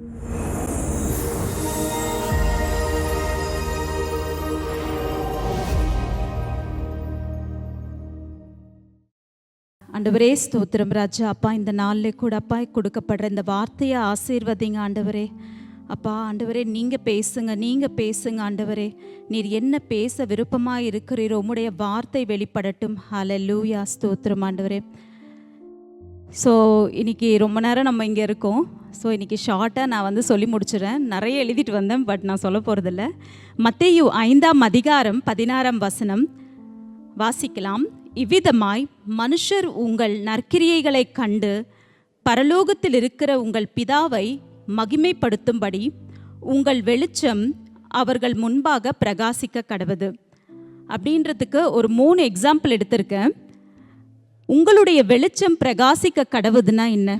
ஆண்டவரே ஸ்தோத்திரம் ராஜா. அப்பா இந்த நாளில் கூட அப்பா கொடுக்கப்படுற இந்த வார்த்தையை ஆசீர்வதிங்க ஆண்டவரே. அப்பா ஆண்டவரே நீங்கள் பேசுங்க நீங்கள் பேசுங்க ஆண்டவரே. நீர் என்ன பேச விருப்பமாக இருக்கிறீரோ உம்முடைய வார்த்தை வெளிப்படட்டும். ஹலலூயா ஸ்தோத்திரம் ஆண்டவரே. ஸோ இன்றைக்கி ரொம்ப நேரம் நம்ம இங்கே இருக்கோம். ஸோ இன்றைக்கி ஷார்ட்டாக நான் வந்து சொல்லி முடிச்சிடுறேன். நிறைய எழுதிட்டு வந்தேன் பட் நான் சொல்ல போகிறதில்ல மத்தேயு ஐந்தாம் அதிகாரம் பதினாறாம் வசனம். வாசிக்கலாம். இவ்விதமாய் மனுஷர் உங்கள் நற்கிரியைகளைக் கண்டு பரலோகத்தில் இருக்கிற உங்கள் பிதாவை மகிமைப்படுத்தும்படி உங்கள் வெளிச்சம் அவர்கள் முன்பாக பிரகாசிக்க கடவுது. அப்படின்றதுக்கு ஒரு மூணு எக்ஸாம்பிள் எடுத்திருக்கேன். உங்களுடைய வெளிச்சம் பிரகாசிக்க கடவுதுன்னா என்ன?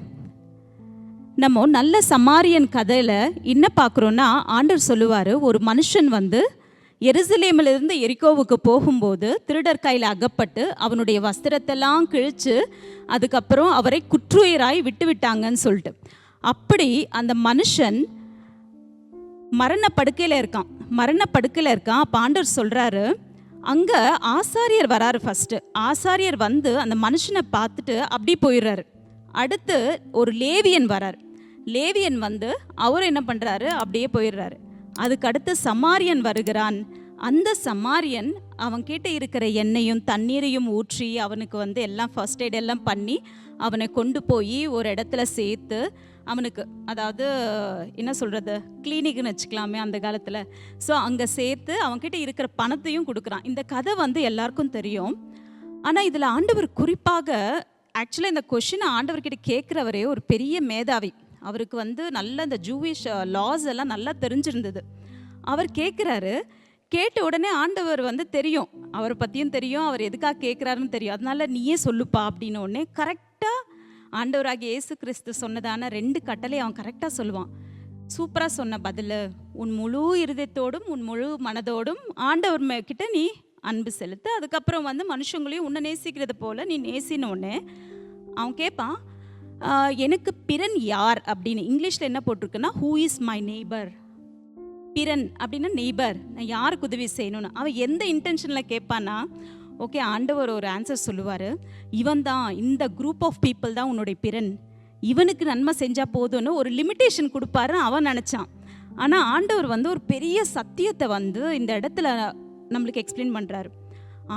நம்ம நல்ல சமாரியன் கதையில் என்ன பார்க்குறோன்னா ஆண்டர் சொல்லுவார் ஒரு மனுஷன் வந்து எருசலேமிலிருந்து எரிக்கோவுக்கு போகும்போது திருடர் கையில் அகப்பட்டு அவனுடைய வஸ்திரத்தெல்லாம் கிழித்து அதுக்கப்புறம் அவரை குற்றுயிராய் விட்டு விட்டாங்கன்னு சொல்லிட்டு. அப்படி அந்த மனுஷன் மரணப்படுக்கையில் இருக்கான். மரணப்படுக்கையில் இருக்கான். அப்போ சொல்கிறாரு அங்கே ஆசாரியர் வராரு ஃபஸ்ட்டு ஆசாரியர் வந்து அந்த மனுஷனை பார்த்துட்டு அப்படி போயிடுறாரு. அடுத்து ஒரு லேவியன் வரார். லேவியன் வந்து அவர் என்ன பண்ணுறாரு அப்படியே போயிடுறாரு. அதுக்கு அடுத்து சமாரியன் வருகிறான். அந்த சமாரியன் அவன்கிட்ட இருக்கிற எண்ணெயும் தண்ணீரையும் ஊற்றி அவனுக்கு வந்து எல்லாம் ஃபர்ஸ்ட் எய்ட் எல்லாம் பண்ணி அவனை கொண்டு போய் ஒரு இடத்துல சேர்த்து அவனுக்கு அதாவது என்ன சொல்கிறது கிளினிக்னு வச்சுக்கலாமே அந்த காலத்தில். ஸோ அங்கே சேர்த்து அவன்கிட்ட இருக்கிற பணத்தையும் கொடுக்குறான். இந்த கதை வந்து எல்லாருக்கும் தெரியும். ஆனால் இதில் ஆண்டவர் குறிப்பாக ஆக்சுவலாக இந்த கொஷினை ஆண்டவர்கிட்ட கேட்குறவரே ஒரு பெரிய மேதாவி. அவருக்கு வந்து நல்ல இந்த ஜூவிஷ் லாஸ் uh, எல்லாம் நல்லா தெரிஞ்சிருந்தது. அவர் கேட்குறாரு கேட்ட உடனே ஆண்டவர் வந்து தெரியும். அவரை பற்றியும் தெரியும் அவர் எதுக்காக கேட்குறாருன்னு தெரியும். அதனால நீயே சொல்லுப்பா அப்படின்னு உடனே கரெக்டாக ஆண்டவராக இயேசு கிறிஸ்து சொன்னதான ரெண்டு கட்டளை அவன் கரெக்டாக சொல்லுவான். சூப்பராக சொன்ன பதில் உன் முழு இருதயத்தோடும் உன் முழு மனதோடும் ஆண்டவர் கிட்ட நீ அன்பு செலுத்து. அதுக்கப்புறம் வந்து மனுஷங்களையும் உன்னை நேசிக்கிறது போல் நீ நேசினோடனே அவன் கேட்பான் எனக்கு பிறன் யார்? அப்படின்னு. இங்கிலீஷில் என்ன போட்டிருக்குன்னா ஹூ இஸ் மை நெய்பர் பிறன் அப்படின்னா நெய்பர் நான் யாருக்கு உதவி செய்யணும்னு. அவன் எந்த இன்டென்ஷனில் கேட்பான்னா ஓகே ஆண்டவர் ஒரு ஆன்சர் சொல்லுவார். இவன் தான் இந்த குரூப் ஆஃப் பீப்புள் தான் உன்னுடைய பிறன். இவனுக்கு நன்மை செஞ்சால் போதும்னு ஒரு லிமிட்டேஷன் கொடுப்பாருன்னு அவன் நினச்சான். ஆனால் ஆண்டவர் வந்து ஒரு பெரிய சத்தியத்தை வந்து இந்த இடத்துல நம்மளுக்கு எக்ஸ்பிளைன் பண்ணுறாரு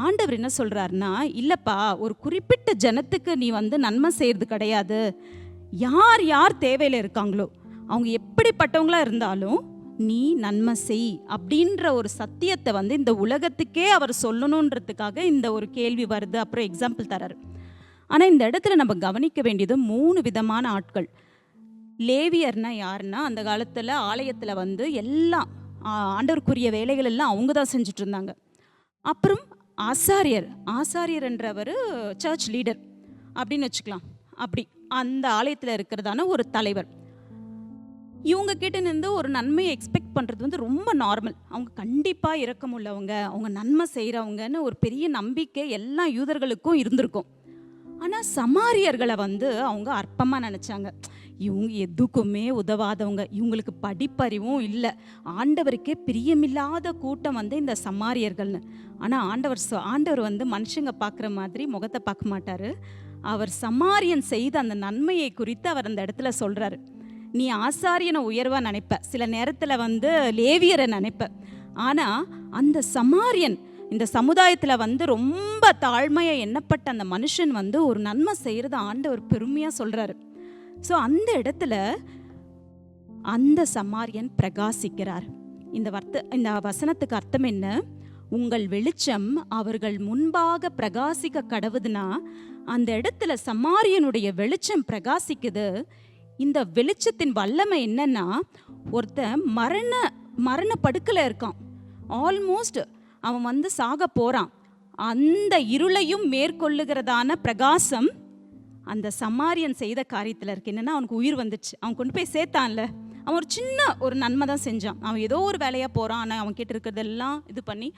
ஆண்டவர் என்ன சொல்கிறாருன்னா இல்லைப்பா ஒரு குறிப்பிட்ட ஜனத்துக்கு நீ வந்து நன்மை செய்கிறது கிடையாது. யார் யார் தேவையில் இருக்காங்களோ அவங்க எப்படிப்பட்டவங்களாக இருந்தாலும் நீ நன்மை செய் அப்படின்ற ஒரு சத்தியத்தை வந்து இந்த உலகத்துக்கே அவர் சொல்லணுன்றதுக்காக இந்த ஒரு கேள்வி வருது. அப்புறம் எக்ஸாம்பிள் தராரு. ஆனால் இந்த இடத்துல நம்ம கவனிக்க வேண்டியது மூணு விதமான ஆட்கள். லேவியர்னா யாருன்னா அந்த காலத்தில் ஆலயத்தில் வந்து எல்லாம் ஆண்டவருக்குரிய வேலைகள் எல்லாம் அவங்க தான் செஞ்சுட்டு இருந்தாங்க அப்புறம் ஆசாரியர் ஆசாரியர்ன்றவர் சர்ச் லீடர் அப்படின்னு வச்சுக்கலாம். அப்படி அந்த ஆலயத்தில் இருக்கிறதான ஒரு தலைவர். இவங்க கிட்டேருந்து ஒரு நன்மையை எக்ஸ்பெக்ட் பண்ணுறது வந்து ரொம்ப நார்மல் அவங்க கண்டிப்பாக இரக்கமுள்ளவங்க அவங்க நன்மை செய்கிறவங்கன்னு ஒரு பெரிய நம்பிக்கை எல்லா யூதர்களுக்கும் இருந்திருக்கும். ஆனால் சமாரியர்களை வந்து அவங்க அற்பமாக நினச்சாங்க. இவங்க எதுக்குமே உதவாதவங்க இவங்களுக்கு படிப்பறிவும் இல்லை. ஆண்டவருக்கே பிரியமில்லாத கூட்டம் வந்து இந்த சமாரியர்கள்னு. ஆனால் ஆண்டவர் சொ- ஆண்டவர் வந்து மனுஷங்க பார்க்குற மாதிரி முகத்தை பார்க்க மாட்டார். அவர் சமாரியன் செய்த அந்த நன்மையை குறித்து அவர் அந்த இடத்துல சொல்கிறாரு நீ ஆசாரியனை உயர்வா நினைப்ப. சில நேரத்தில் வந்து லேவியரை நினைப்ப. ஆனால் அந்த சமாரியன் இந்த சமுதாயத்தில் வந்து ரொம்ப தாழ்மையாக எண்ணப்பட்ட அந்த மனுஷன் வந்து ஒரு நன்மை செய்கிறத ஆண்டவர் பெருமையாக சொல்கிறாரு ஸோ அந்த இடத்துல அந்த சமாரியன் பிரகாசிக்கிறார். இந்த வர்த்த இந்த வசனத்துக்கு அர்த்தம் என்ன? உங்கள் வெளிச்சம் அவர்கள் முன்பாக பிரகாசிக்க கடவுதுன்னா அந்த இடத்துல சமாரியனுடைய வெளிச்சம் பிரகாசிக்குது. இந்த வெளிச்சத்தின் வல்லமை என்னன்னா ஒருத்தன் மரண மரண படுக்கையில் இருக்கான். ஆல்மோஸ்ட் அவன் வந்து சாக போகிறான் அந்த இருளையும் மேற்கொள்ளுகிறதான பிரகாசம் அந்த சமாரியன் செய்த காரியத்தில் இருக்கு. என்னென்னா அவனுக்கு உயிர் வந்துச்சு. அவன் கொண்டு போய் சேர்த்தான்ல. அவன் ஒரு சின்ன ஒரு நன்மை தான் செஞ்சான். அவன் ஏதோ ஒரு வேலையாக போகிறான் ஆனால் அவன் கிட்ட இருக்கிறதெல்லாம் இது பண்ணி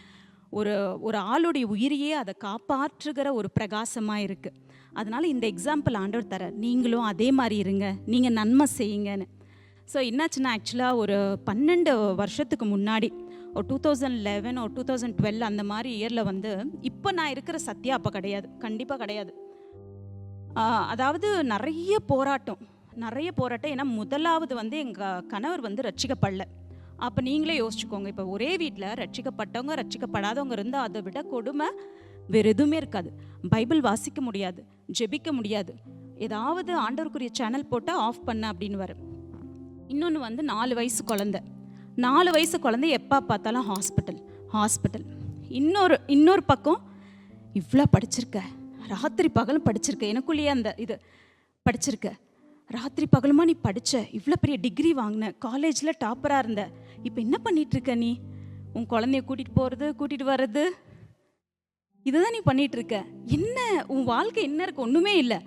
ஒரு ஒரு ஆளுடைய உயிரையே அதை காப்பாற்றுகிற ஒரு பிரகாசமாக இருக்குது அதனால் இந்த எக்ஸாம்பிள் ஆண்டவர் தர. நீங்களும் அதே மாதிரி இருங்க. நீங்கள் நன்மை செய்யுங்கன்னு. ஸோ என்னாச்சுன்னா ஆக்சுவலாக ஒரு பன்னெண்டு வருஷத்துக்கு முன்னாடி ஒரு டூ தௌசண்ட் லெவன் ஒரு டூ தௌசண்ட் டுவெல் அந்த மாதிரி இயரில் வந்து இப்போ நான் இருக்கிற சத்யா அப்போ கிடையாது. கண்டிப்பாக கிடையாது. அதாவது நிறைய போராட்டம். நிறைய போராட்டம். ஏன்னா முதலாவது வந்து எங்கள் கணவர் வந்து ரட்சிக்கப்படல. அப்போ நீங்களே யோசிச்சுக்கோங்க. இப்போ ஒரே வீட்டில் ரட்சிக்கப்பட்டவங்க ரட்சிக்கப்படாதவங்க இருந்தால் அதை விட கொடுமை வேறு எதுவுமே இருக்காது. பைபிள் வாசிக்க முடியாது. ஜெபிக்க முடியாது. ஏதாவது ஆண்டவருக்குரிய சேனல் போட்டால் ஆஃப் பண்ண அப்படின்னு வரும் இன்னொன்று வந்து நாலு வயசு குழந்தை. நாலு வயசு குழந்தை எப்போ பார்த்தாலும் ஹாஸ்பிட்டல் ஹாஸ்பிட்டல் இன்னொரு இன்னொரு பக்கம் இவ்வளோ படிச்சிருக்க. ராத்திரி பகலும் படிச்சிருக்க. எனக்குள்ளேயே அந்த இது படிச்சிருக்க. ராத்திரி பகலுமா நீ படித்த இவ்வளோ பெரிய டிகிரி வாங்கின. காலேஜில் டாப்பராக இருந்த. இப்போ என்ன பண்ணிகிட்ருக்க நீ? உன் குழந்தைய கூட்டிகிட்டு போகிறது கூட்டிகிட்டு வர்றது? இதுதான் நீ பண்ணிட்டு இருக்க என்ன? உன் வாழ்க்கை என்ன இருக்கு ஒன்றுமே இல்லை.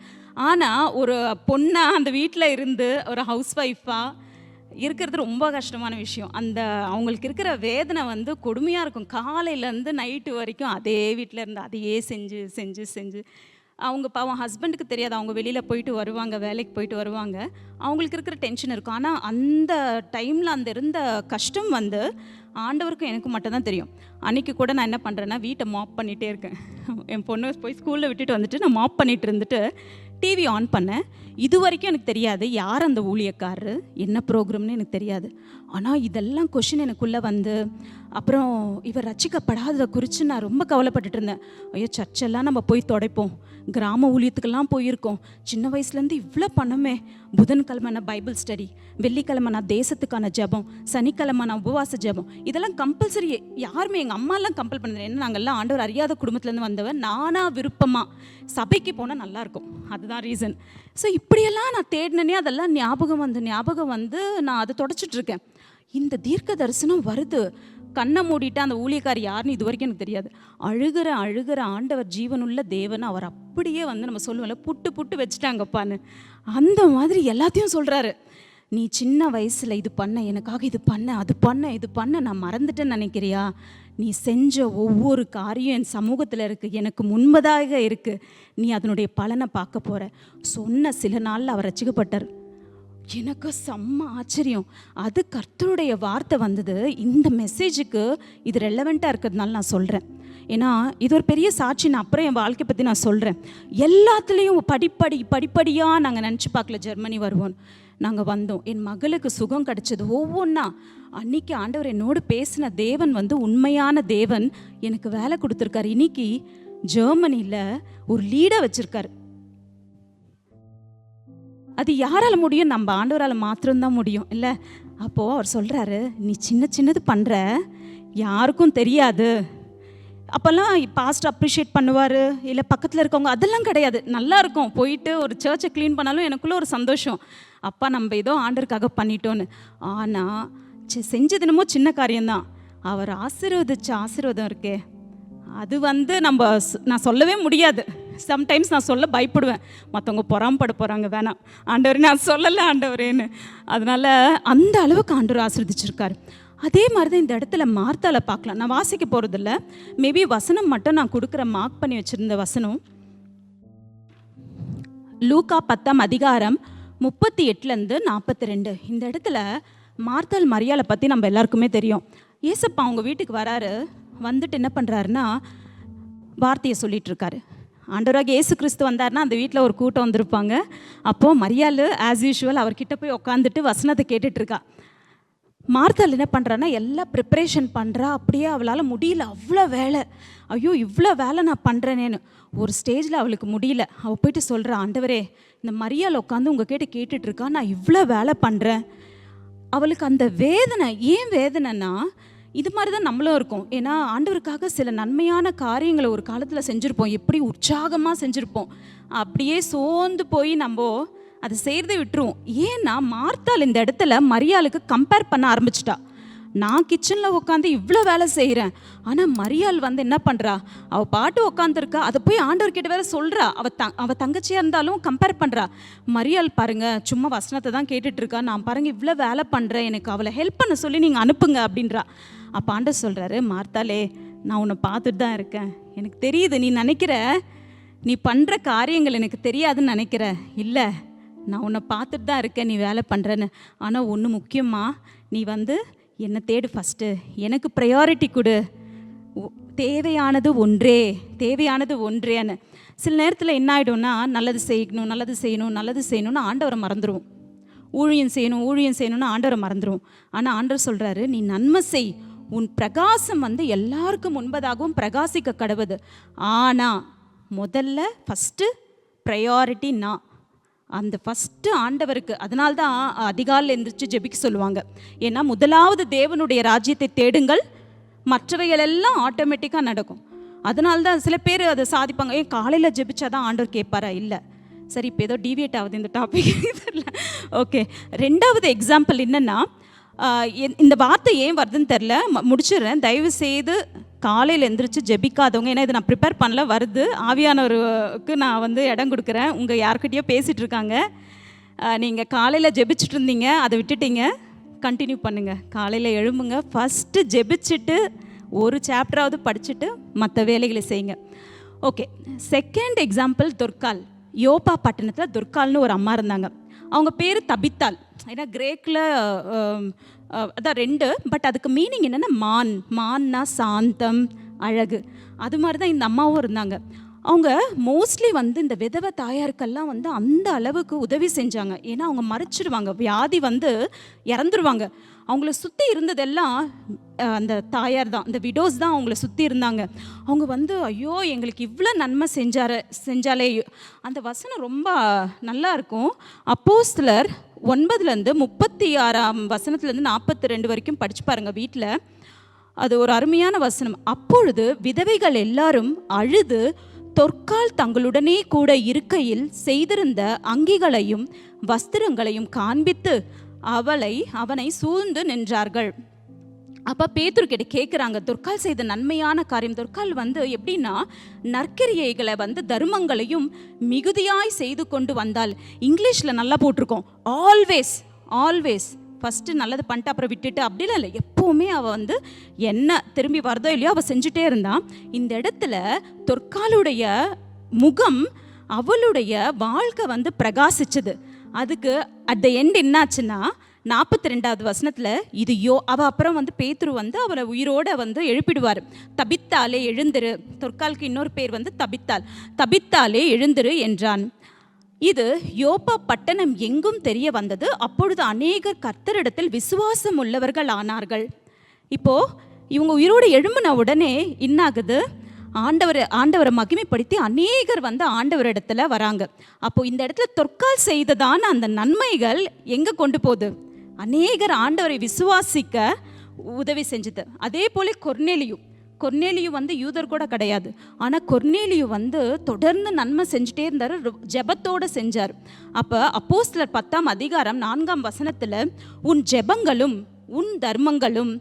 ஆனால் ஒரு பொண்ணா அந்த வீட்டில் இருந்து ஒரு ஹவுஸ் ஒய்ஃபாக இருக்கிறது ரொம்ப கஷ்டமான விஷயம். அந்த அவங்களுக்கு இருக்கிற வேதனை வந்து கொடுமையாக இருக்கும். காலையிலேருந்து நைட்டு வரைக்கும் அதே வீட்டில் இருந்து அதையே செஞ்சு செஞ்சு செஞ்சு. அவங்க பாவம் ஹஸ்பண்டுக்கு தெரியாது. அவங்க வெளியில் போயிட்டு வருவாங்க வேலைக்கு போயிட்டு வருவாங்க. அவங்களுக்கு இருக்கிற டென்ஷன் இருக்கும். ஆனால் அந்த டைமில் அந்த இருந்த கஷ்டம் வந்து ஆண்டவருக்கும் எனக்கு மட்டும்தான் தெரியும். அன்றைக்கி கூட நான் என்ன பண்ணுறேன்னா வீட்டை மாப் பண்ணிகிட்டே இருக்கேன். என் பொண்ணு போய் ஸ்கூலில் விட்டுட்டு வந்துட்டு நான் மாப் பண்ணிகிட்டு இருந்துட்டு டிவி ஆன் பண்ணேன் இது வரைக்கும் எனக்கு தெரியாது யார் அந்த ஊழியக்காரரு என்ன ப்ரோக்ராம்னு எனக்கு தெரியாது. ஆனால் இதெல்லாம் கொஷின் எனக்குள்ளே வந்து அப்புறம் இவர் ரட்சிக்கப்படாததை குறித்து நான் ரொம்ப கவலைப்பட்டுட்டு இருந்தேன் ஐயோ சர்ச்செல்லாம் நம்ம போய் தொடைப்போம். கிராம ஊழியத்துக்கெல்லாம் போயிருக்கோம். சின்ன வயசுலேருந்து இவ்வளோ பண்ணமே புதன்கிழமை நான் பைபிள் ஸ்டடி வெள்ளிக்கிழமை நான் தேசத்துக்கான ஜெபம் சனிக்கிழமை நான் உபவாச ஜெபம். இதெல்லாம் கம்பல்சரி. யாருமே எங்கள் அம்மாலாம் கம்பல் பண்ணது ஏன்னா நாங்கள்லாம் ஆண்டவர் அறியாத குடும்பத்துலேருந்து வந்தவன் நானாக விருப்பமாக சபைக்கு போனால் நல்லாயிருக்கும் அது அதுதான் ரீசன் ஸோ இப்படியெல்லாம் நான் தேடினனே அதெல்லாம் ஞாபகம் வந்து ஞாபகம் வந்து நான் அதை தொடச்சிட்ருக்கேன். இந்த தீர்க்க தரிசனம் வருது. கண்ணை மூடிட்டு அந்த ஊழியக்கார் யாருன்னு இது வரைக்கும் எனக்கு தெரியாது. அழுகிற அழுகிற ஆண்டவர் ஜீவனுள்ள தேவன் அவர் அப்படியே வந்து நம்ம சொல்லுவோம்ல புட்டு புட்டு வச்சுட்டாங்கப்பான்னு. அந்த மாதிரி எல்லாத்தையும் சொல்கிறாரு நீ சின்ன வயசில் இது பண்ண எனக்காக இது பண்ண அது பண்ண இது பண்ண நான் மறந்துட்டேன்னு நினைக்கிறியா? நீ செஞ்ச ஒவ்வொரு காரியம் என் சமூகத்தில் இருக்குது எனக்கு முன்பதாக இருக்குது நீ அதனுடைய பலனை பார்க்க போகிற சொன்ன சில நாளில் அவர் ரசிக்கப்பட்டார் எனக்கு செம்ம ஆச்சரியம். அது கர்த்தருடைய வார்த்தை வந்தது. இந்த மெசேஜுக்கு இது ரெலவெண்ட்டாக இருக்கிறதுனால நான் சொல்கிறேன் ஏன்னா இது ஒரு பெரிய சாட்சி. நான் அப்புறம் என் வாழ்க்கை பற்றி நான் சொல்கிறேன் எல்லாத்துலேயும் படிப்படி படிப்படியாக நாங்கள் நினச்சி பார்க்கல ஜெர்மனி வருவோம் நாங்கள் வந்தோம். என் மகளுக்கு சுகம் கிடைச்சது. ஒவ்வொன்றா அன்னைக்கு ஆண்டவர் என்னோடு பேசின தேவன் வந்து உண்மையான தேவன். எனக்கு வேலை கொடுத்துருக்காரு. இன்னைக்கு ஜெர்மனியில் ஒரு லீடை வச்சுருக்காரு. அது யாரால் முடியும்? நம்ம ஆண்டவரால் மாத்திரம்தான் முடியும். இல்லை அப்போது அவர் சொல்கிறாரு நீ சின்ன சின்னது பண்ணுற யாருக்கும் தெரியாது. அப்போல்லாம் பாஸ்ட் அப்ரிஷியேட் பண்ணுவார். இல்லை பக்கத்தில் இருக்கவங்க அதெல்லாம் கிடையாது. நல்லா இருக்கும். போயிட்டு ஒரு சர்ச்சை க்ளீன் பண்ணாலும் எனக்குள்ளே ஒரு சந்தோஷம். அப்பா நம்ம ஏதோ ஆண்டருக்காக பண்ணிட்டோன்னு ஆனால் சி செஞ்சது என்னமோ சின்ன காரியம்தான். அவர் ஆசீர்வதிச்ச ஆசீர்வாதம் இருக்கே. அது வந்து நம்ம நான் சொல்லவே முடியாது. சம்டைம்ஸ் நான் சொல்ல பயப்படுவேன். மற்றவங்க பொறாம்பட போகிறாங்க வேணாம். ஆண்டவர் நான் சொல்லலை ஆண்டவரேன்னு. அதனால் அந்த அளவுக்கு ஆண்டவர் ஆசீர்வதிச்சிருக்காரு. அதே மாதிரி தான் இந்த இடத்துல மார்த்தால பார்க்கலாம். நான் வாசிக்க போகிறதில்ல மேபி வசனம் மட்டும் நான் கொடுக்குற மார்க் பண்ணி வச்சுருந்த வசனம். லூக்கா பத்தாம் அதிகாரம் முப்பத்தி எட்டுலேருந்து நாற்பத்தி ரெண்டு. இந்த இடத்துல மார்த்தால் மரியாதை பற்றி நம்ம எல்லாருக்குமே தெரியும். ஏசப்பா அவங்க வீட்டுக்கு வராரு. வந்துட்டு என்ன பண்ணுறாருன்னா வார்த்தையை சொல்லிகிட்ருக்காரு ஆண்டவராக இயேசு கிறிஸ்து வந்தார்னா அந்த வீட்டில் ஒரு கூட்டம் வந்திருப்பாங்க. அப்போது மரியாள் ஆஸ் யூஷுவல் அவர்கிட்ட போய் உட்காந்துட்டு வசனத்தை கேட்டுட்ருக்கா மார்த்தால் என்ன பண்ணுறான்னா எல்லாம் ப்ரிப்பரேஷன் பண்ணுறா அப்படியே அவளால் முடியல. அவ்வளோ வேலை. ஐயோ இவ்வளோ வேலை நான் பண்ணுறேனேன்னு ஒரு ஸ்டேஜில் அவளுக்கு முடியல. அவள் போயிட்டு சொல்கிறா ஆண்டவரே இந்த மரியாள் உட்காந்து உங்கள் கிட்டே கேட்டுட்டு இருக்கா நான் இவ்வளோ வேலை பண்ணுறேன் அவளுக்கு அந்த வேதனை ஏன் வேதனைன்னா இது மாதிரி தான் நம்மளும் இருக்கும். ஏன்னா ஆண்டவருக்காக சில நன்மையான காரியங்களை ஒரு காலத்தில் செஞ்சுருப்போம். எப்படி உற்சாகமாக செஞ்சுருப்போம். அப்படியே சோர்ந்து போய் நம்ம அதை செய்கிறத விட்டுருவோம். ஏன்னா மார்த்தால் இந்த இடத்துல மரியாளுக்கு கம்பேர் பண்ண ஆரம்பிச்சிட்டா. நான் கிச்சனில் உட்காந்து இவ்வளோ வேலை செய்கிறேன் ஆனால் மரியாள் வந்து என்ன பண்ணுறா அவள் பாட்டு உட்காந்துருக்கா அதை போய் ஆண்டவர்கிட்ட வேற சொல்கிறா அவள் த அவள் தங்கச்சியாக இருந்தாலும் கம்பேர் பண்ணுறா மரியாள் பாருங்க சும்மா வசனத்தை தான் கேட்டுட்ருக்கா நான் பாருங்க இவ்வளோ வேலை பண்ணுறேன் எனக்கு அவளை ஹெல்ப் பண்ண சொல்லி நீங்கள் அனுப்புங்க அப்படின்றா. அப்போ ஆண்டர் சொல்கிறாரு மார்த்தாலே நான் உன்னை பார்த்துட்டு தான் இருக்கேன். எனக்கு தெரியுது நீ நினைக்கிற நீ பண்ணுற காரியங்கள் எனக்கு தெரியாதுன்னு நினைக்கிற. இல்லை நான் உன்னை பார்த்துட்டு தான் இருக்கேன். நீ வேலை பண்ணுறேன்னு ஆனால் ஒன்று முக்கியமாக நீ வந்து என்னை தேடு ஃபஸ்ட்டு எனக்கு ப்ரையாரிட்டி கொடு. தேவையானது ஒன்றே தேவையானது ஒன்றேன்னு. சில நேரத்தில் என்ன ஆகிடும்னா நல்லது செய்யணும் நல்லது செய்யணும் நல்லது செய்யணும்னு ஆண்டவரை மறந்துடுவோம் ஊழியம் செய்யணும் ஊழியம் செய்யணும்னு ஆண்டவரை மறந்துடுவோம் ஆனால் ஆண்டவர் சொல்கிறாரு நீ நன்மை செய். உன் பிரகாசம் வந்து எல்லாருக்கும் முன்பதாகவும் பிரகாசிக்க கடவுது ஆனால் முதல்ல ஃபஸ்ட்டு ப்ரையாரிட்டி நான். அந்த ஃபஸ்ட்டு ஆண்டவருக்கு அதனால தான் அதிகாலையில் எந்திரிச்சு ஜெபிக்க சொல்லுவாங்க. ஏன்னா முதலாவது தேவனுடைய ராஜ்யத்தை தேடுங்கள் மற்றவைகள் எல்லாம் ஆட்டோமேட்டிக்காக நடக்கும். அதனால தான் சில பேர் அதை சாதிப்பாங்க. ஏன் காலையில் ஜெபிச்சா தான் ஆண்டவர் கேட்பாரா? இல்லை. சரி இப்போ ஏதோ டிவியேட் ஆகுது இந்த டாபிக் தெரில ஓகே ரெண்டாவது எக்ஸாம்பிள் என்னென்னா இந்த வார்த்தை ஏன் வருதுன்னு தெரில ம- முடிச்சிடுறேன். தயவு செய்து காலையில் எந்திரிச்சு ஜெபிக்காதவங்க ஏன்னா இதை நான் ப்ரிப்பேர் பண்ணல வருது. ஆவியானவருக்கு நான் வந்து இடம் கொடுக்குறேன். உங்கள் யார்கிட்டயோ பேசிகிட்டு இருக்காங்க. நீங்கள் காலையில் ஜெபிச்சுட்டு இருந்தீங்க அதை விட்டுட்டீங்க. கண்டினியூ பண்ணுங்கள் காலையில் எழும்புங்க. ஃபஸ்ட்டு ஜெபிச்சுட்டு ஒரு சாப்டராவது படிச்சுட்டு மற்ற வேலைகளை செய்யுங்க. ஓகே செகண்ட் எக்ஸாம்பிள் துர்கால் யோபா பட்டணத்தில் துர்கால்னு ஒரு அம்மா இருந்தாங்க. அவங்க பேர் தபித்தாள் ஏன்னா கிரேக்கில் அதான் ரெண்டு பட் அதுக்கு மீனிங் என்னென்னா மான். மான்னா சாந்தம் அழகு. அது மாதிரி தான் இந்த அம்மாவும் இருந்தாங்க. அவங்க மோஸ்ட்லி வந்து இந்த விதவை தாயாருக்கெல்லாம் வந்து அந்த அளவுக்கு உதவி செஞ்சாங்க. ஏன்னா அவங்க மறைச்சிடுவாங்க வியாதி வந்து இறந்துருவாங்க. அவங்கள சுற்றி இருந்ததெல்லாம் அந்த தாயார் தான் இந்த விடோஸ் தான் அவங்கள சுற்றி இருந்தாங்க. அவங்க வந்து ஐயோ எங்களுக்கு இவ்வளோ நன்மை செஞ்சார செஞ்சாலே. அந்த வசனம் ரொம்ப நல்லா இருக்கும். அப்போஸ்லர் ஒன்பதுலேருந்து முப்பத்தி ஆறாம் வசனத்துலேருந்து நாற்பத்தி ரெண்டு வரைக்கும் படித்து பாருங்கள் வீட்டில் அது ஒரு அருமையான வசனம். அப்பொழுது விதவைகள் எல்லாரும் அழுது தொற்கால் தங்களுடனே கூட இருக்கையில் செய்திருந்த அங்கிகளையும் வஸ்திரங்களையும் காண்பித்து அவளை அவனை சூழ்ந்து நின்றார்கள். அப்போ பேதுருக்கிட்ட கேட்குறாங்க துர்கால் செய்த நன்மையான காரியம் துர்கால் வந்து எப்படின்னா நற்கிரியைகளை வந்து தர்மங்களையும் மிகுதியாய் செய்து கொண்டு வந்தால் இங்கிலீஷில் நல்லா போட்டிருக்கோம் ஆல்வேஸ் ஆல்வேஸ் ஃபஸ்ட்டு நல்லது பண்ணிட்டு அப்புறம் விட்டுட்டு அப்படிலாம் இல்லை. எப்போவுமே அவள் வந்து என்ன திரும்பி வருதோ இல்லையோ அவள் செஞ்சுட்டே இருந்தான் இந்த இடத்துல தொற்காலுடைய முகம் அவளுடைய வாழ்க்கை வந்து பிரகாசிச்சது. அதுக்கு அட் த எண்ட் என்னாச்சுன்னா நாற்பத்தி ரெண்டாவது வசனத்தில் இது யோ அவள் அப்புறம் வந்து பேத்துரு வந்து அவளை உயிரோட வந்து எழுப்பிடுவார். தபித்தாலே எழுந்திரு. தொற்காலுக்கு இன்னொரு பேர் வந்து தபித்தால். தபித்தாலே எழுந்திரு என்றான். இது யோப்பா பட்டணம் எங்கும் தெரிய வந்தது. அப்பொழுது அநேகர் கர்த்தரிடத்தில் விசுவாசம் உள்ளவர்கள் ஆனார்கள். இப்போ இவங்க உயிரோடு எழும்பின உடனே என்னாகுது? ஆண்டவர் ஆண்டவரை மகிமைப்படுத்தி அநேகர் வந்து ஆண்டவரிடத்துல வராங்க. அப்போ இந்த இடத்துல தொற்கால் செய்ததான அந்த நன்மைகள் எங்க கொண்டு போகுது? அநேகர் ஆண்டவரை விசுவாசிக்க உதவி செஞ்சது. அதே போல கொர்நேலியு கொர்னேலியும் வந்து யூதர் கூட கிடையாது. ஆனால் கொர்நேலியு வந்து தொடர்ந்து நன்மை செஞ்சுட்டே இருந்தார் ஜெபத்தோடு செஞ்சார். அப்போ அப்போஸ்தலர் பத்தாம் அதிகாரம் நான்காம் வசனத்தில் உன் ஜெபங்களும் உன் தர்மங்களும்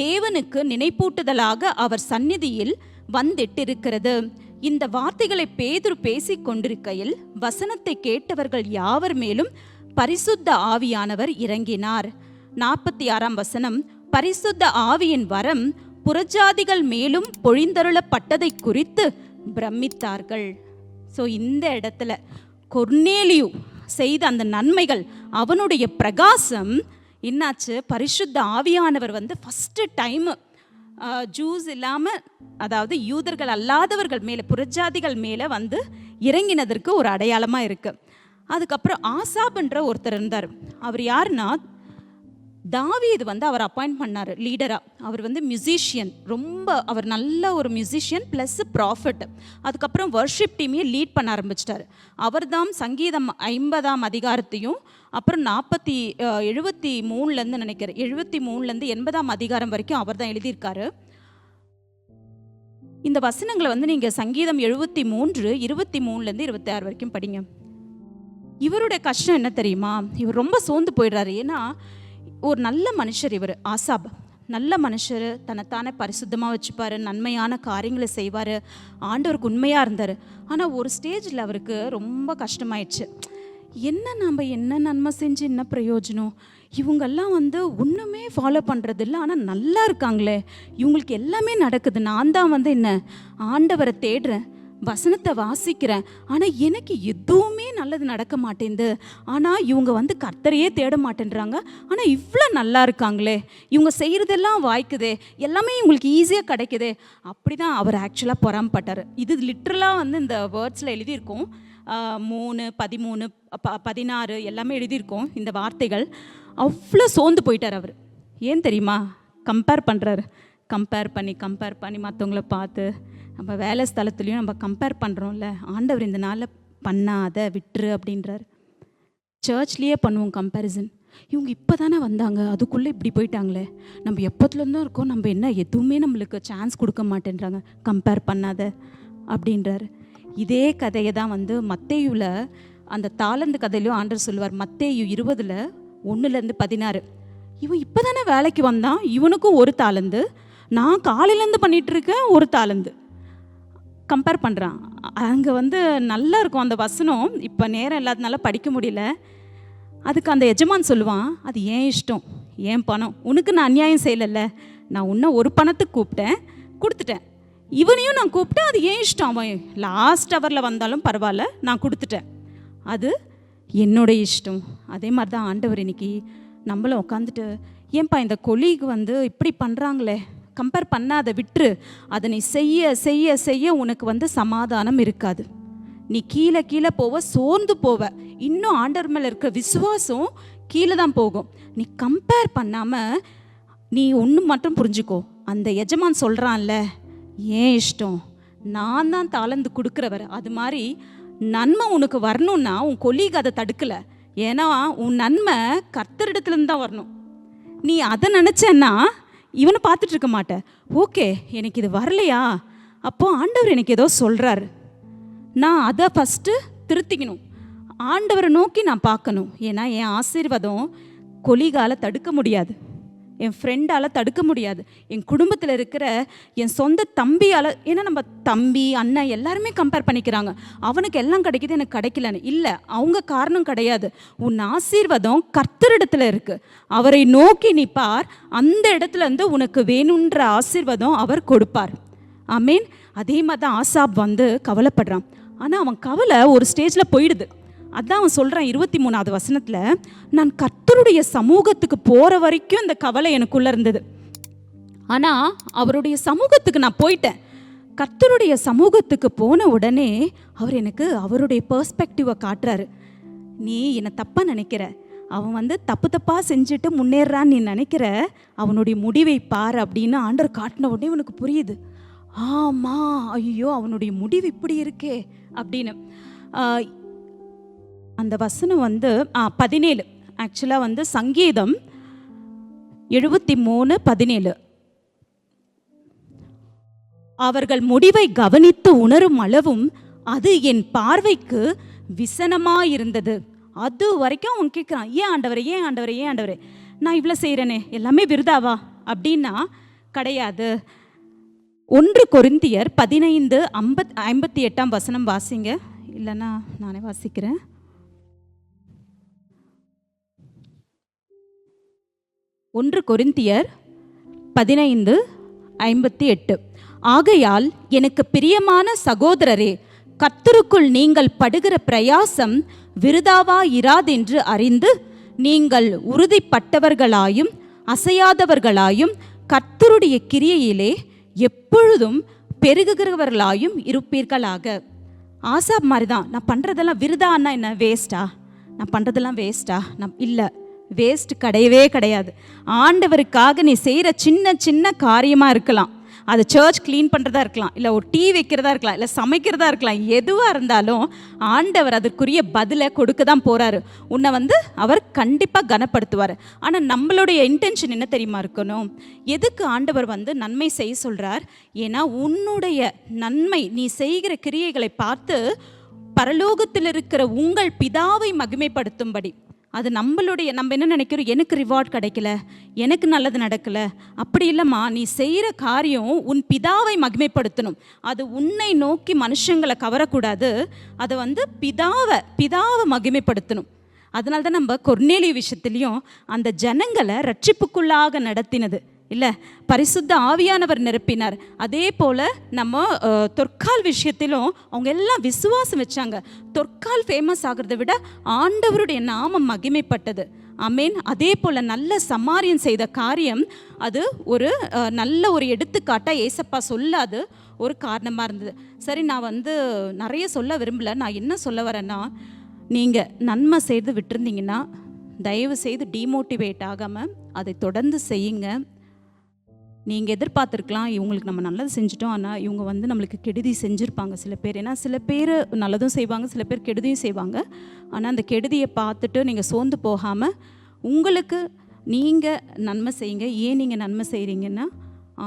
தேவனுக்கு நினைப்பூட்டுதலாக அவர் சந்நிதியில் வந்திட்டிருக்கிறது. இந்த வார்த்தைகளை பேதுரு பேசிக் கொண்டிருக்கையில் வசனத்தை கேட்டவர்கள் யாவர் மேலும் பரிசுத்த ஆவியானவர் இறங்கினார். நாற்பத்தி ஆறாம் வசனம் பரிசுத்த ஆவியின் வரம் புறஜாதிகள் மேலும் பொழிந்தருளப்பட்டதை குறித்து பிரமித்தார்கள். ஸோ இந்த இடத்துல கொர்னேலியு செய்த அந்த நன்மைகள் அவனுடைய பிரகாசம் என்னாச்சு? பரிசுத்த ஆவியானவர் வந்து ஃபஸ்ட்டு டைமு ஜூஸ் இல்லாமல் அதாவது யூதர்கள் அல்லாதவர்கள் மேலே புறஜாதிகள் மேலே வந்து இறங்கினதற்கு ஒரு அடையாளமாக இருக்குது அதுக்கப்புறம் ஆசாப்ன்ற ஒருத்தர் இருந்தார். அவர் யாருன்னா தாவீது வந்து அவர் அப்பாயிண்ட் பண்ணார் லீடராக அவர் வந்து மியூசிஷியன் ரொம்ப அவர் நல்ல ஒரு மியூசிஷியன் ப்ளஸ் ப்ராஃபிட் அதுக்கப்புறம் வர்ஷிப் டீமையே லீட் பண்ண ஆரம்பிச்சிட்டார். அவர்தாம் சங்கீதம் ஐம்பதாம் அதிகாரத்தையும் அப்புறம் நாற்பத்தி எழுபத்தி மூணுலேருந்து நினைக்கிறேன். எழுபத்தி மூணுலேருந்து எண்பதாம் அதிகாரம் வரைக்கும் அவர் தான் எழுதியிருக்காரு. இந்த வசனங்களை வந்து நீங்கள் சங்கீதம் எழுபத்தி மூன்று இருபத்தி மூணுலேருந்து இருபத்தி ஆறு வரைக்கும் படிங்க. இவருடைய கஷ்டம் என்ன தெரியுமா? இவர் ரொம்ப சோர்ந்து போயிடுறாரு. ஏன்னா ஒரு நல்ல மனுஷர் இவர் ஆசாப். நல்ல மனுஷர் தன்னைத்தானே பரிசுத்தமாக வச்சுப்பார் நன்மையான காரியங்களை செய்வார் ஆண்டவருக்கு உண்மையாக இருந்தார். ஆனால் ஒரு ஸ்டேஜில் அவருக்கு ரொம்ப கஷ்டமாயிடுச்சு. என்ன நம்ம என்ன நன்மை செஞ்சு என்ன பிரயோஜனம்? இவங்கெல்லாம் வந்து ஒன்றுமே ஃபாலோ பண்ணுறதில்ல ஆனால் நல்லா இருக்காங்களே. இவங்களுக்கு எல்லாமே நடக்குது. நான் தான் வந்து என்ன? ஆண்டவரை தேடுறேன். வசனத்தை வாசிக்கிறேன். ஆனால் எனக்கு எதுவுமே நல்லது நடக்க மாட்டேங்குது. ஆனால் இவங்க வந்து கர்த்தரையே தேட மாட்டேன்றாங்க. ஆனால் இவ்வளோ நல்லா இருக்காங்களே. இவங்க செய்கிறதெல்லாம் வாய்க்குதே. எல்லாமே இவங்களுக்கு ஈஸியாக கிடைக்குதே. அப்படி தான் அவர் ஆக்சுவலாக பொறாமப்பட்டார் இது லிட்ரலாக வந்து இந்த வேர்ட்ஸில் எழுதியிருக்கோம். மூணு பதிமூணு ப பதினாறு எல்லாமே எழுதியிருக்கோம் இந்த வார்த்தைகள். அவ்வளோ சோர்ந்து போயிட்டார் அவர். ஏன் தெரியுமா? கம்பேர் பண்ணுறாரு கம்பேர் பண்ணி கம்பேர் பண்ணி மற்றவங்கள பார்த்து நம்ம வேலை ஸ்தலத்துலேயும் நம்ம கம்பேர் பண்ணுறோம்ல ஆண்டவர் இந்த நாளில் பண்ணாத விட்டுரு அப்படின்றார். சர்ச்லேயே பண்ணுவோம் கம்பேரிசன் இவங்க இப்போ தானே வந்தாங்க. அதுக்குள்ளே இப்படி போயிட்டாங்களே. நம்ம எப்போத்துலேருந்தும் இருக்கோம். நம்ம என்ன எதுவுமே நம்மளுக்கு சான்ஸ் கொடுக்க மாட்டேன்றாங்க. கம்பேர் பண்ணாத அப்படின்றாரு. இதே கதையை தான் வந்து மத்தேயுவில் அந்த தாளந்து கதையிலையும் ஆண்டர் சொல்லுவார். மத்தேயு இருபதில் ஒன்றுலேருந்து பதினாறு. இவன் இப்போ தானே வேலைக்கு வந்தான். இவனுக்கும் ஒரு தாளந்து. நான் காலையிலேருந்து பண்ணிகிட்டு இருக்கேன் ஒரு தாளந்து கம்பேர் பண்ணுறான் அங்கே வந்து நல்லா இருக்கும் அந்த வசனம். இப்போ நேரம் இல்லாதனால படிக்க முடியல. அதுக்கு அந்த எஜமான் சொல்லுவான் அது ஏன் இஷ்டம்? ஏன் பணம்? உனக்கு நான் அநியாயம் செய்யலைல்ல. நான் உன்ன ஒரு பணத்துக்கு கூப்பிட்டேன் கொடுத்துட்டேன். இவனையும் நான் கூப்பிட்டேன் அது ஏன் இஷ்டம்? அவன் லாஸ்ட் ஹவரில் வந்தாலும் பரவாயில்ல நான் கொடுத்துட்டேன். அது என்னுடைய இஷ்டம். அதே மாதிரி தான் ஆண்டவர் இன்னைக்கு நம்மளும் உட்காந்துட்டு ஏன்பா இந்த கொலீக் வந்து இப்படி பண்ணுறாங்களே கம்பேர் பண்ணாத விட்டுரு. அதை நீ செய்ய செய்ய செய்ய உனக்கு வந்து சமாதானம் இருக்காது. நீ கீழே கீழே போவ சோர்ந்து போவ. இன்னும் ஆண்டர் மேலே இருக்கிற விசுவாசம் கீழே தான் போகும். நீ கம்பேர் பண்ணாமல் நீ ஒன்று மட்டும் புரிஞ்சுக்கோ. அந்த எஜமான் சொல்கிறான்ல ஏன் இஷ்டம்? நான் தான் தாளந்து கொடுக்குறவர். அது மாதிரி நன்மை உனக்கு வரணும்னா உன் கொலீக் அதை தடுக்கலை. ஏன்னா உன் நன்மை கர்த்தரிடத்துலேருந்து தான் வரணும். நீ அதை நினச்சேன்னா இவனை பார்த்துட்டு இருக்க மாட்ட ஓகே எனக்கு இது வரலையா? அப்போ ஆண்டவர் எனக்கு ஏதோ சொல்கிறாரு நான் அதை ஃபஸ்ட்டு திருத்திக்கணும். ஆண்டவரை நோக்கி நான் பார்க்கணும். ஏன்னா என் ஆசீர்வாதம் கொலிகால தடுக்க முடியாது. என் ஃப்ரெண்டால் தடுக்க முடியாது. என் குடும்பத்தில் இருக்கிற என் சொந்த தம்பியால் ஏன்னா நம்ம தம்பி அண்ணன் எல்லாருமே கம்பேர் பண்ணிக்கிறாங்க. அவனுக்கு எல்லாம் கிடைக்கிது எனக்கு கிடைக்கலன்னு. இல்லை அவங்க காரணம் கிடையாது. உன் ஆசீர்வாதம் கர்த்தரிடத்தில் இருக்குது அவரை நோக்கி நீ பார். அந்த இடத்துல இருந்து உனக்கு வேணுன்ற ஆசீர்வாதம் அவர் கொடுப்பார். ஐ மீன் அதே மாதிரி தான் ஆசாப் வந்து கவலைப்படுறான். ஆனால் அவன் கவலை ஒரு ஸ்டேஜில் போயிடுது. அதான் அவன் சொல்கிறான் இருபத்தி மூணாவது வசனத்தில் நான் கர்த்தருடைய சமூகத்துக்கு போகிற வரைக்கும் இந்த கவலை எனக்குள்ளே இருந்தது. ஆனால் அவருடைய சமூகத்துக்கு நான் போயிட்டேன். கர்த்தருடைய சமூகத்துக்கு போன உடனே அவர் எனக்கு அவருடைய பர்ஸ்பெக்டிவை காட்டுறாரு. நீ என்னை தப்பாக நினைக்கிற? அவன் வந்து தப்பு தப்பாக செஞ்சுட்டு முன்னேறான்னு நீ நினைக்கிற? அவனுடைய முடிவை பார் அப்படின்னு ஆண்டர் காட்டின உடனே உனக்கு புரியுது. ஆமா ஐயோ அவனுடைய முடிவு இப்படி இருக்கே அப்படின்னு. அந்த வசனம் வந்து பதினேழு. ஆக்சுவலாக வந்து சங்கீதம் எழுபத்தி மூணு பதினேழு. அவர்கள் முடிவை கவனித்து உணரும் அளவும் அது என் பார்வைக்கு விசனமாயிருந்தது. அது வரைக்கும் அவன் கேட்குறான் ஏன் ஆண்டவர் ஏன் ஆண்டவர் ஏன் ஆண்டவரே? நான் இவ்வளோ செய்கிறேனே எல்லாமே விருதாவா? அப்படின்னா கிடையாது. ஒன்று கொருந்தியர் பதினைந்து ஐம்பத் ஐம்பத்தி எட்டாம் வசனம் வாசிங்க. இல்லைன்னா நானே வாசிக்கிறேன். ஒன்று கொரிந்தியர் பதினைந்து ஐம்பத்தி எட்டு. ஆகையால் எனக்கு பிரியமான சகோதரரே கத்தருக்குள் நீங்கள் படுகிற பிரயாசம் விருதாவா இராதென்று அறிந்து நீங்கள் உறுதிப்பட்டவர்களாயும் அசையாதவர்களாயும் கர்த்தருடைய கிரியையிலே எப்பொழுதும் பெருகுகிறவர்களாயும் இருப்பீர்களாக. ஆசா மாதிரி தான் நான் பண்ணுறதெல்லாம் விருதான்னா என்ன? வேஸ்ட்டா நான் பண்ணுறதெல்லாம் வேஸ்ட்டா நான் இல்லை. வேஸ்ட் கிடையவே கிடையாது. ஆண்டவருக்காக நீ செய்கிற சின்ன சின்ன காரியமாக இருக்கலாம். அது சர்ச் க்ளீன் பண்ணுறதா இருக்கலாம். இல்லை ஒரு டீ வைக்கிறதா இருக்கலாம். இல்லை சமைக்கிறதா இருக்கலாம். எதுவாக இருந்தாலும் ஆண்டவர் அதற்குரிய பதிலை கொடுக்க தான் போகிறாரு உன்னை வந்து அவர் கண்டிப்பாக கனப்படுத்துவார். ஆனால் நம்மளுடைய இன்டென்ஷன் என்ன தெரியுமா இருக்கணும்? எதுக்கு ஆண்டவர் வந்து நன்மை செய்ய சொல்கிறார் ஏன்னா உன்னுடைய நன்மை நீ செய்கிற கிரியைகளை பார்த்து பரலோகத்தில் இருக்கிற உங்கள் பிதாவை மகிமைப்படுத்தும்படி. அது நம்மளுடைய நம்ம என்ன நினைக்கிறோம்? எனக்கு ரிவார்ட் கிடைக்கல. எனக்கு நல்லது நடக்கல. அப்படி இல்லைம்மா நீ செய்கிற காரியம் உன் பிதாவை மகிமைப்படுத்தணும். அது உன்னை நோக்கி மனுஷங்களை கவரக்கூடாது. அதை வந்து பிதாவை பிதாவை மகிமைப்படுத்தணும். அதனால தான் நம்ம கொர்னேலிய விஷயத்துலேயும் அந்த ஜனங்களை ரட்சிப்புக்குள்ளாக நடத்தினது. இல்லை பரிசுத்த ஆவியானவர் நிரப்பினார். அதே போல் நம்ம தொற்கால் விஷயத்திலும் அவங்க எல்லாம் விசுவாசம் வச்சாங்க. தொற்கால் ஃபேமஸ் ஆகிறத விட ஆண்டவருடைய நாமம் மகிமைப்பட்டது. அமேன் அதே போல் நல்ல சமாரியம் செய்த காரியம் அது ஒரு நல்ல ஒரு எடுத்துக்காட்டாக ஏசப்பா சொல்லாது ஒரு காரணமாக இருந்தது. சரி நான் வந்து நிறைய சொல்ல விரும்பல. நான் என்ன சொல்ல வரேன்னா நீங்கள் நன்மை செய்து விட்டுருந்தீங்கன்னா தயவு செய்து டிமோட்டிவேட் ஆகாமல் அதை தொடர்ந்து செய்யுங்க. நீங்கள் எதிர்பார்த்துருக்கலாம் இவங்களுக்கு நம்ம நல்லது செஞ்சுட்டோம். ஆனால் இவங்க வந்து நம்மளுக்கு கெடுதி செஞ்சுருப்பாங்க சில பேர். ஏன்னா சில பேர் நல்லதும் செய்வாங்க சில பேர் கெடுதியும் செய்வாங்க. ஆனால் அந்த கெடுதியை பார்த்துட்டு நீங்கள் சோர்ந்து போகாமல் உங்களுக்கு நீங்கள் நன்மை செய்யுங்க. ஏன் நீங்கள் நன்மை செய்கிறீங்கன்னா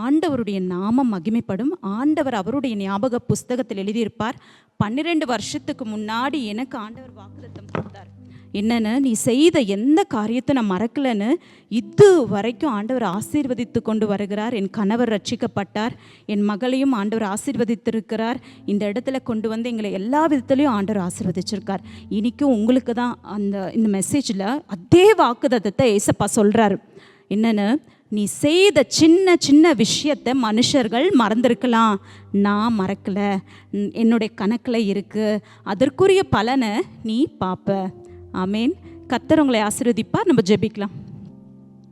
ஆண்டவருடைய நாமம் மகிமைப்படும். ஆண்டவர் அவருடைய ஞாபக புஸ்தகத்தில் எழுதியிருப்பார் பன்னிரெண்டு வருஷத்துக்கு முன்னாடி எனக்கு ஆண்டவர் வாக்குத்தத்தம் கொடுத்தார். என்னென்னு? நீ செய்த எந்த காரியத்தை நான் மறக்கலைன்னு இது வரைக்கும் ஆண்டவர் ஆசீர்வதித்து கொண்டு வருகிறார். என் கணவர் ரட்சிக்கப்பட்டார். என் மகளையும் ஆண்டவர் ஆசீர்வதித்திருக்கிறார். இந்த இடத்துல கொண்டு வந்து எங்களை எல்லா விதத்துலையும் ஆண்டவர் ஆசீர்வதிச்சிருக்கார். இனிக்கும் உங்களுக்கு தான் அந்த இந்த மெசேஜில் அதே வாக்குதத்தை ஏசப்பா சொல்கிறாரு என்னென்னு? நீ செய்த சின்ன சின்ன விஷயத்தை மனுஷர்கள் மறந்திருக்கலாம். நான் மறக்கலை. என்னுடைய கணக்கில் இருக்குது அதற்குரிய பலனை நீ பார்ப்ப ஆமேன். கத்தர் உங்களை ஆசீர்வதிப்பார். நம்ம ஜெபிக்கலாம்.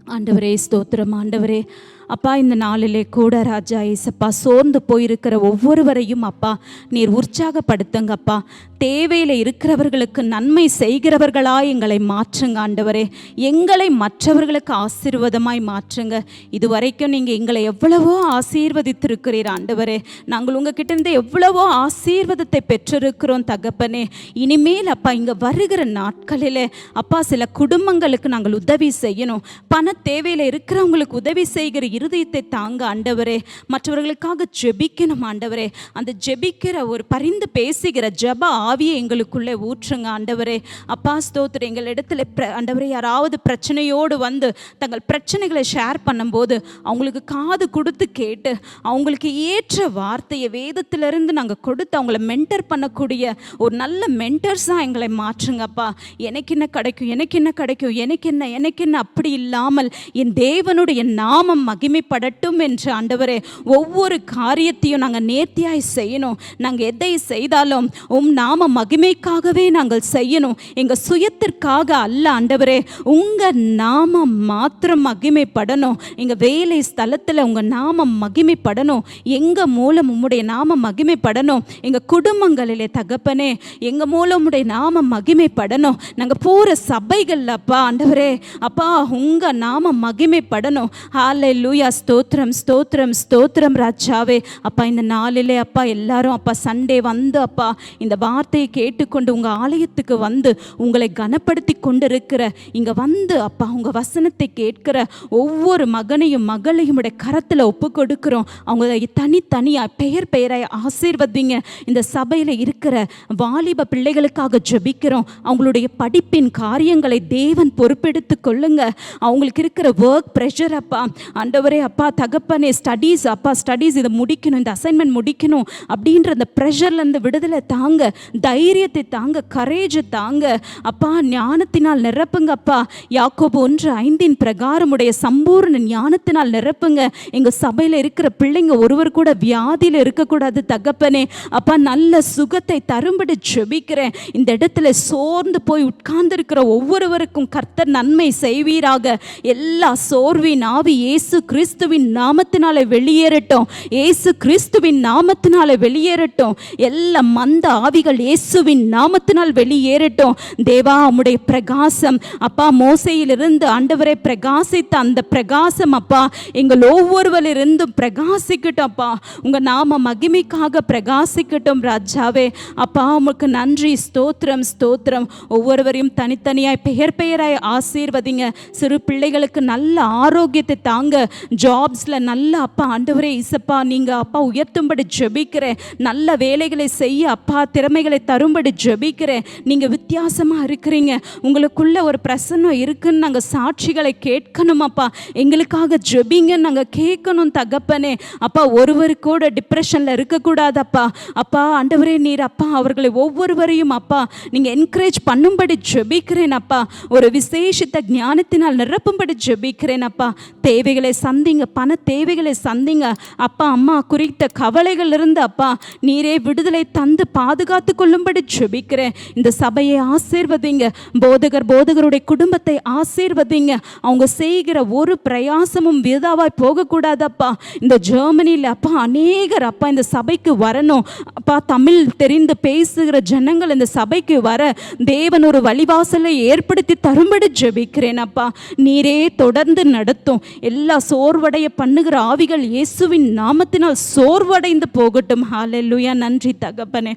ஆண்டவரே ஸ்தோத்திரம். ஆண்டவரே அப்பா இந்த நாளிலே கூட ராஜா ஏசப்பா சோர்ந்து போயிருக்கிற ஒவ்வொருவரையும் அப்பா நீர் உற்சாகப்படுத்துங்கப்பா தேவையில் இருக்கிறவர்களுக்கு நன்மை செய்கிறவர்களா எங்களை மாற்றுங்க ஆண்டவரே. எங்களை மற்றவர்களுக்கு ஆசீர்வாதமாய் மாற்றுங்க. இது வரைக்கும் நீங்கள் எங்களை எவ்வளவோ ஆசீர்வதித்திருக்கிறீர் ஆண்டவரே. நாங்கள் உங்ககிட்ட இருந்து எவ்வளவோ ஆசீர்வாதத்தை பெற்றிருக்கிறோம் தகப்பனே. இனிமேல் அப்பா இங்கே வருகிற நாட்களில் அப்பா சில குடும்பங்களுக்கு நாங்கள் உதவி செய்யணும். பண தேவையில் இருக்கிறவங்களுக்கு உதவி செய்கிற இருதயத்தை தாங்க ஆண்டவரே. மற்றவர்களுக்காக ஜெபிக்கணும் ஆண்டவரே. அந்த ஜெபிக்கிற ஒரு பரிந்து பேசுகிற ஜபா ஆவியை எங்களுக்குள்ளே ஊற்றுங்க. ஆண்டவரே அப்பா ஸ்தோத்திரம். எங்கள் இடத்துல பிர ஆண்டவரே யாராவது பிரச்சனையோடு வந்து தங்கள் பிரச்சனைகளை ஷேர் பண்ணும்போது அவங்களுக்கு காது கொடுத்து கேட்டு அவங்களுக்கு ஏற்ற வார்த்தையை வேதத்திலிருந்து நாங்கள் கொடுத்து அவங்கள மென்டர் பண்ணக்கூடிய ஒரு நல்ல மென்டர்ஸாக எங்களை மாற்றுங்கப்பா எனக்கு என்ன கிடைக்கும் எனக்கு என்ன கிடைக்கும் எனக்கு என்ன எனக்கு என்ன? அப்படி இல்லாமல் என் தேவனுடைய நாமம் மகிமைப்படட்டும் என்று ஆண்டவரே ஒவ்வொரு காரியத்தையும் நாங்கள் நேர்த்தியாய் செய்யணும். நாங்கள் எதை செய்தாலும் உம் நாம நாம மகிமைக்காகவே நாங்கள் செய்யணும். எங்கள் சுயத்திற்காக அல்ல ஆண்டவரே. உங்கள் நாம மாத்திரம் மகிமைப்படணும். எங்கள் வேலை ஸ்தலத்தில் உங்கள் நாம மகிமைப்படணும். எங்கள் மூலம் உம்முடைய நாம மகிமைப்படணும். எங்கள் குடும்பங்களிலே தகப்பனே எங்கள் மூலம் உம்முடைய நாம மகிமைப்படணும். நாங்கள் போகிற சபைகளில் அப்பா ஆண்டவரே. அப்பா உங்கள் நாம மகிமைப்படணும். ஹாலை லூயா ஸ்தோத்திரம் ஸ்தோத்திரம் ஸ்தோத்திரம் ராஜாவே. அப்பா இந்த நாளிலே அப்பா எல்லாரும் அப்பா சண்டே வந்து அப்பா இந்த வார்த்தையை கேட்டுக்கொண்டு உங்கள் ஆலயத்துக்கு வந்து உங்களை கனப்படுத்தி கொண்டிருக்கிற இங்கே வந்து அப்பா உங்கள் வசனத்தை கேட்கிற ஒவ்வொரு மகனையும் மகளையும் உடைய கரத்தில் ஒப்பு கொடுக்குறோம் அவங்க தனித்தனியாக பெயர் பெயராய் ஆசீர்வதிங்க. இந்த சபையில் இருக்கிற வாலிப பிள்ளைகளுக்காக ஜபிக்கிறோம். அவங்களுடைய படிப்பின் காரியங்களை தேவன் பொறுப்பெடுத்து கொள்ளுங்க. அவங்களுக்கு இருக்கிற ஒர்க் ப்ரெஷர் அப்பா அண்டவரே அப்பா தகப்பனே ஸ்டடீஸ் அப்பா ஸ்டடீஸ் இதை முடிக்கணும் இந்த அசைன்மெண்ட் முடிக்கணும் அப்படின்ற அந்த ப்ரெஷர்லேருந்து விடுதலை தாங்க. தைரியத்தை தாங்க கரேஜை தாங்க. அப்பா ஞானத்தினால் நிரப்புங்க அப்பா. யாக்கோபு ஒன்று ஐந்தின் பிரகாரம் உடைய சம்பூர்ண ஞானத்தினால் நிரப்புங்க. எங்கள் சபையில் இருக்கிற பிள்ளைங்க ஒருவர் கூட வியாதியில் இருக்கக்கூடாது தகப்பனே. அப்பா நல்ல சுகத்தை தரும்படி ஜெபிக்கிறேன். இந்த இடத்துல சோர்ந்து போய் உட்கார்ந்துருக்கிற ஒவ்வொருவருக்கும் கர்த்தர் நன்மை செய்வீராக. எல்லா சோர்வின் ஆவி இயேசு கிறிஸ்துவின் நாமத்தினாலே வெளியேறட்டும். இயேசு கிறிஸ்துவின் நாமத்தினாலே வெளியேறட்டும். எல்லா மந்த ஆவிகள் இயேசுவின் நாமத்தினால் வெளியேறட்டும். தேவா உம்முடைய பிரகாசம். அப்பா மோசையிலிருந்து ஆண்டவரை பிரகாசித்த அந்த பிரகாசம் அப்பா. எங்கள் ஒவ்வொருவரிலிருந்தும் பிரகாசிக்கட்டும் அப்பா. உங்க நாம மகிமைக்காக பிரகாசிக்கட்டும் ராஜாவே. அப்பா உமக்கு நன்றி ஸ்தோத்திரம் ஸ்தோத்திரம். ஒவ்வொருவரையும் தனித்தனியாய் பெயர் பெயராய் ஆசீர்வதிங்க. சிறு பிள்ளைகளுக்கு நல்ல ஆரோக்கியத்தை தாங்க. ஜாப்ஸில் நல்ல அப்பா ஆண்டவரே இசப்பா நீங்கள் அப்பா உயர்த்தும்படி ஜெபிக்கிறேன். நல்ல வேலைகளை செய்ய அப்பா திறமைகளை விடுதலை தரும்படி ஜபிக்கிறேன். நீங்கள் வித்தியாசமாக இருக்கிறீங்க. உங்களுக்குள்ள ஒரு பிரசன்னம் இருக்குன்னு நாங்கள் சாட்சிகளை கேட்கணும் அப்பா. எங்களுக்காக ஜெபிங்கன்னு நாங்கள் கேட்கணும் தகப்பனே. அப்பா ஒருவரு கூட டிப்ரெஷனில் இருக்கக்கூடாதப்பா. அப்பா ஆண்டவரே நீர் அப்பா அவர்களை ஒவ்வொருவரையும் அப்பா நீங்கள் என்கரேஜ் பண்ணும்படி ஜபிக்கிறேன் அப்பா. ஒரு விசேஷித்த ஞானத்தினால் நிரப்பும்படி ஜபிக்கிறேன் அப்பா. தேவைகளை சந்திங்க பண தேவைகளை சந்திங்க. அப்பா அம்மா குறித்த கவலைகள் இருந்து அப்பா நீரே விடுதலை தந்து பாதுகாத்து கொள்ளும்படி ஜெபிக்கிறேன். இந்த சபையை ஆசீர்வதிங்க. போதகர் போதகருடைய குடும்பத்தை ஆசீர்வதிங்க. அவங்க செய்கிற ஒரு பிரயாசமும் விதாவாய் போகக்கூடாதப்பா. இந்த ஜெர்மனியில் அப்பா அநேகர் அப்பா இந்த சபைக்கு வரணும். அப்பா தமிழ் தெரிந்து பேசுகிற ஜனங்கள் இந்த சபைக்கு வர தேவன் ஒரு வழிவாசலை ஏற்படுத்தி தரும்படி ஜெபிக்கிறேன் அப்பா. நீரே தொடர்ந்து நடத்தும். எல்லா சோர்வடைய பண்ணுகிற ஆவிகள் இயேசுவின் நாமத்தினால் சோர்வடைந்து போகட்டும். ஹாலெல்லுயா நன்றி தகப்பனே.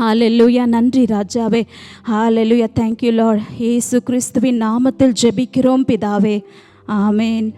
ஹாலெல்லுயா நன்றி ராஜாவே. ஹாலெல்லுயா தேங்க்யூ லார்ட் ஏசு கிறிஸ்துவின் நாமத்தில் ஜெபிக்கிறோம் பிதாவே. ஆமேன்